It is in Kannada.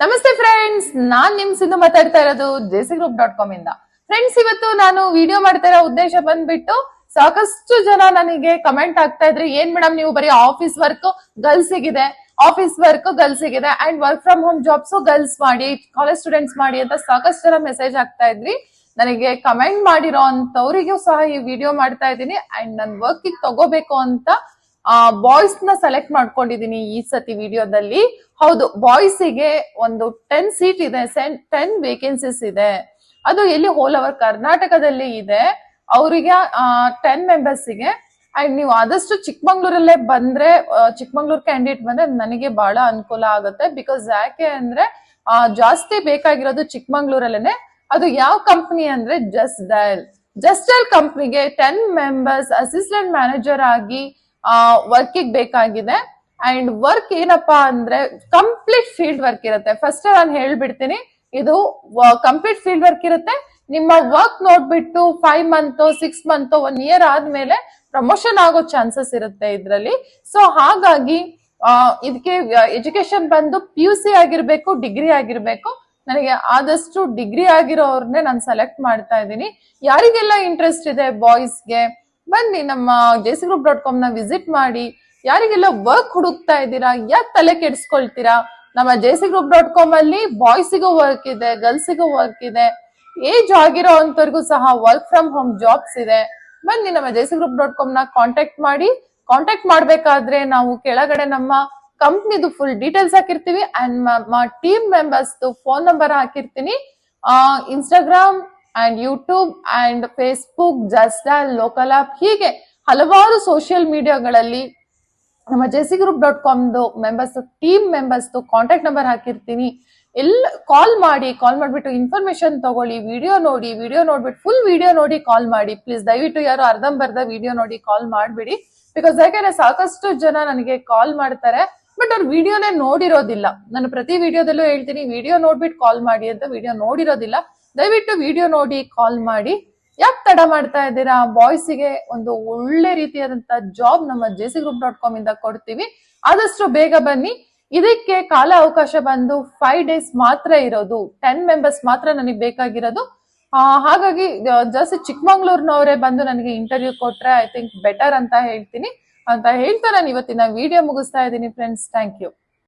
ನಮಸ್ತೆ ಫ್ರೆಂಡ್ಸ್ ನಾನ್ ನಿಮ್ ಸಿಂಧು ಮಾತಾಡ್ತಾ ಇರೋದು ಜೆಸಿ ಗ್ರೂಪ್ ಡಾಟ್ ಕಾಮ್ ಇಂದ. ಫ್ರೆಂಡ್ಸ್ ಇವತ್ತು ನಾನು ವಿಡಿಯೋ ಮಾಡ್ತಾ ಇರೋ ಉದ್ದೇಶ ಬಂದ್ಬಿಟ್ಟು ಸಾಕಷ್ಟು ಜನ ನನಗೆ ಕಮೆಂಟ್ ಆಗ್ತಾ ಇದ್ರೆ. ಏನ್ ಮೇಡಮ್ ನೀವು ಬರೀ ಆಫೀಸ್ ವರ್ಕ್ ಗರ್ಲ್ಸ್ ಇದೆ ಆಫೀಸ್ ವರ್ಕ್ ಗರ್ಲ್ಸ್ ಇದೆ and work from home jobs girls ಮಾಡಿ ಕಾಲೇಜ್ ಸ್ಟೂಡೆಂಟ್ಸ್ ಮಾಡಿ ಅಂತ ಸಾಕಷ್ಟು ಜನ ಮೆಸೇಜ್ ಆಗ್ತಾ ಇದ್ರಿ. ನನಗೆ ಕಮೆಂಟ್ ಮಾಡಿರೋ ಅಂತವ್ರಿಗೂ ಸಹ ಈ ವಿಡಿಯೋ ಮಾಡ್ತಾ ಇದ್ದೀನಿ. ಅಂಡ್ ನನ್ ವರ್ಕ್ ತಗೋಬೇಕು ಅಂತ ಬಾಯ್ಸ್ನ ಸೆಲೆಕ್ಟ್ ಮಾಡ್ಕೊಂಡಿದೀನಿ ಈ ಸತಿ ವಿಡಿಯೋದಲ್ಲಿ ಹೌದು ಬಾಯ್ಸ್ಗೆ ಒಂದು ಟೆನ್ ಸೀಟ್ ಇದೆ ಟೆನ್ ವೇಕೆನ್ಸೀಸ್ ಇದೆ. ಅದು ಎಲ್ಲಿ ಹೋಲ್ ಅವರ್ ಕರ್ನಾಟಕದಲ್ಲಿ ಇದೆ. ಅವರಿಗೆ ಟೆನ್ ಮೆಂಬರ್ಸ್ಗೆ. ಅಂಡ್ ನೀವು ಆದಷ್ಟು ಚಿಕ್ಕಮಂಗ್ಳೂರಲ್ಲೇ ಬಂದ್ರೆ ಚಿಕ್ಕಮಂಗ್ಳೂರ್ ಕ್ಯಾಂಡಿಡೇಟ್ ಬಂದ್ರೆ ನನಗೆ ಬಹಳ ಅನುಕೂಲ ಆಗುತ್ತೆ. ಬಿಕಾಸ್ ಯಾಕೆ ಅಂದ್ರೆ ಜಾಸ್ತಿ ಬೇಕಾಗಿರೋದು ಚಿಕ್ಕಮಂಗ್ಳೂರಲ್ಲೇನೆ. ಅದು ಯಾವ ಕಂಪ್ನಿ ಅಂದ್ರೆ ಜಸ್ಟ್ ಡಯಲ್ ಜಸ್ಟ್ ಡಯಲ್ ಕಂಪ್ನಿಗೆ ಟೆನ್ ಮೆಂಬರ್ಸ್ ಅಸಿಸ್ಟೆಂಟ್ ಮ್ಯಾನೇಜರ್ ಆಗಿ ವರ್ಕಿಗೆ ಬೇಕಾಗಿದೆ. ಅಂಡ್ ವರ್ಕ್ ಏನಪ್ಪಾ ಅಂದ್ರೆ ಕಂಪ್ಲೀಟ್ ಫೀಲ್ಡ್ ವರ್ಕ್ ಇರುತ್ತೆ. ಫಸ್ಟ್ ನಾನು ಹೇಳ್ಬಿಡ್ತೀನಿ, ಇದು ಕಂಪ್ಲೀಟ್ ಫೀಲ್ಡ್ ವರ್ಕ್ ಇರುತ್ತೆ. ನಿಮ್ಮ ವರ್ಕ್ ನೋಡ್ಬಿಟ್ಟು five month six month one year ಆದ್ಮೇಲೆ ಪ್ರಮೋಷನ್ ಆಗೋ ಚಾನ್ಸಸ್ ಇರುತ್ತೆ ಇದರಲ್ಲಿ. ಸೊ ಹಾಗಾಗಿ ಇದಕ್ಕೆ ಎಜುಕೇಶನ್ ಬಂದು ಪಿ ಯು ಸಿ ಆಗಿರ್ಬೇಕು ಡಿಗ್ರಿ ಆಗಿರ್ಬೇಕು. ನನಗೆ ಆದಷ್ಟು ಡಿಗ್ರಿ ಆಗಿರೋರ್ನೇ ನಾನು ಸೆಲೆಕ್ಟ್ ಮಾಡ್ತಾ ಇದ್ದೀನಿ. ಯಾರಿಗೆಲ್ಲ ಇಂಟ್ರೆಸ್ಟ್ ಇದೆ ಬಾಯ್ಸ್ಗೆ ಬನ್ನಿ, ನಮ್ಮ ಜೆಸಿ ಗ್ರೂಪ್ ಡಾಟ್ ಕಾಮ್ನ ವಿಸಿಟ್ ಮಾಡಿ. ಯಾರಿಗೆಲ್ಲ ವರ್ಕ್ ಹುಡುಕ್ತಾ ಇದ್ದೀರಾ, ಯಾಕೆ ತಲೆ ಕೆಡಿಸ್ಕೊಳ್ತೀರಾ? ನಮ್ಮ ಜೆಸಿ ಗ್ರೂಪ್ ಡಾಟ್ ಕಾಮ್ ಅಲ್ಲಿ ಬಾಯ್ಸಿಗೂ ವರ್ಕ್ ಇದೆ ಗರ್ಲ್ಸಿಗೂ ವರ್ಕ್ ಇದೆ. ಏಜ್ ಆಗಿರೋ ಅಂತವ್ರಿಗೂ ಸಹ ವರ್ಕ್ ಫ್ರಮ್ ಹೋಮ್ ಜಾಬ್ಸ್ ಇದೆ. ಬನ್ನಿ, ನಮ್ಮ ಜೆಸಿ ಗ್ರೂಪ್ ಡಾಟ್ ಕಾಮ್ನ ಕಾಂಟ್ಯಾಕ್ಟ್ ಮಾಡಿ. ಕಾಂಟ್ಯಾಕ್ಟ್ ಮಾಡ್ಬೇಕಾದ್ರೆ ನಾವು ಕೆಳಗಡೆ ನಮ್ಮ ಕಂಪ್ನಿದು ಫುಲ್ ಡೀಟೇಲ್ಸ್ ಹಾಕಿರ್ತೀವಿ. ಅಂಡ್ ನಮ್ಮ ಟೀಮ್ ಮೆಂಬರ್ಸ್ ಫೋನ್ ನಂಬರ್ ಹಾಕಿರ್ತೀನಿ. Instagram and YouTube and Facebook just local app ಹೀಗೆ ಹಲವಾರು ಸೋಷಿಯಲ್ ಮೀಡಿಯಾಗಳಲ್ಲಿ ನಮ್ಮ JC group dot ಕಾಮ್ದು members team members contact number ಹಾಕಿರ್ತೀನಿ. ಎಲ್ಲ ಕಾಲ್ ಮಾಡಿ ಕಾಲ್ ಮಾಡ್ಬಿಟ್ಟು ಇನ್ಫಾರ್ಮೇಶನ್ ತಗೊಳ್ಳಿ ವಿಡಿಯೋ ನೋಡಿ ವಿಡಿಯೋ ನೋಡ್ಬಿಟ್ಟು ಫುಲ್ ವಿಡಿಯೋ ನೋಡಿ ಕಾಲ್ ಮಾಡಿ. ಪ್ಲೀಸ್ ದಯವಿಟ್ಟು ಯಾರು ಅರ್ಧಂಬರ್ಧ ವಿಡಿಯೋ ನೋಡಿ ಕಾಲ್ ಮಾಡ್ಬಿಡಿ. ಬಿಕಾಸ್ ಯಾಕಂದ್ರೆ ಸಾಕಷ್ಟು ಜನ ನನಗೆ ಕಾಲ್ ಮಾಡ್ತಾರೆ ಬಟ್ ಅವ್ರು ವಿಡಿಯೋನೇ ನೋಡಿರೋದಿಲ್ಲ. ನಾನು ಪ್ರತಿ ವಿಡಿಯೋದಲ್ಲೂ ಹೇಳ್ತೀನಿ ವಿಡಿಯೋ ನೋಡ್ಬಿಟ್ಟು ಕಾಲ್ ಮಾಡಿ ಅಂತ ವಿಡಿಯೋ ನೋಡಿರೋದಿಲ್ಲ. ದಯವಿಟ್ಟು ವಿಡಿಯೋ ನೋಡಿ ಕಾಲ್ ಮಾಡಿ. ಯಾಕೆ ತಡ ಮಾಡ್ತಾ ಇದ್ದೀರಾ? ಬಾಯ್ಸಿಗೆ ಒಂದು ಒಳ್ಳೆ ರೀತಿಯಾದಂತ ಜಾಬ್ ನಮ್ಮ ಜೆಸಿ ಗ್ರೂಪ್ ಡಾಟ್ ಕಾಮ್ ಇಂದ ಕೊಡ್ತೀವಿ. ಆದಷ್ಟು ಬೇಗ ಬನ್ನಿ. ಇದಕ್ಕೆ ಕಾಲ ಅವಕಾಶ ಬಂದು ಫೈವ್ ಡೇಸ್ ಮಾತ್ರ ಇರೋದು. ಟೆನ್ ಮೆಂಬರ್ಸ್ ಮಾತ್ರ ನನಗೆ ಬೇಕಾಗಿರೋದು. ಹಾಗಾಗಿ ಜಾಸ್ತಿ ಚಿಕ್ಕಮಂಗ್ಳೂರ್ನವರೇ ಬಂದು ನನಗೆ ಇಂಟರ್ವ್ಯೂ ಕೊಟ್ರೆ ಐ ಥಿಂಕ್ ಬೆಟರ್ ಅಂತ ಹೇಳ್ತೀನಿ. ಅಂತ ಹೇಳ್ತಾ ನಾನು ಇವತ್ತಿನ ವಿಡಿಯೋ ಮುಗಿಸ್ತಾ ಇದ್ದೀನಿ ಫ್ರೆಂಡ್ಸ್ ಥ್ಯಾಂಕ್ ಯು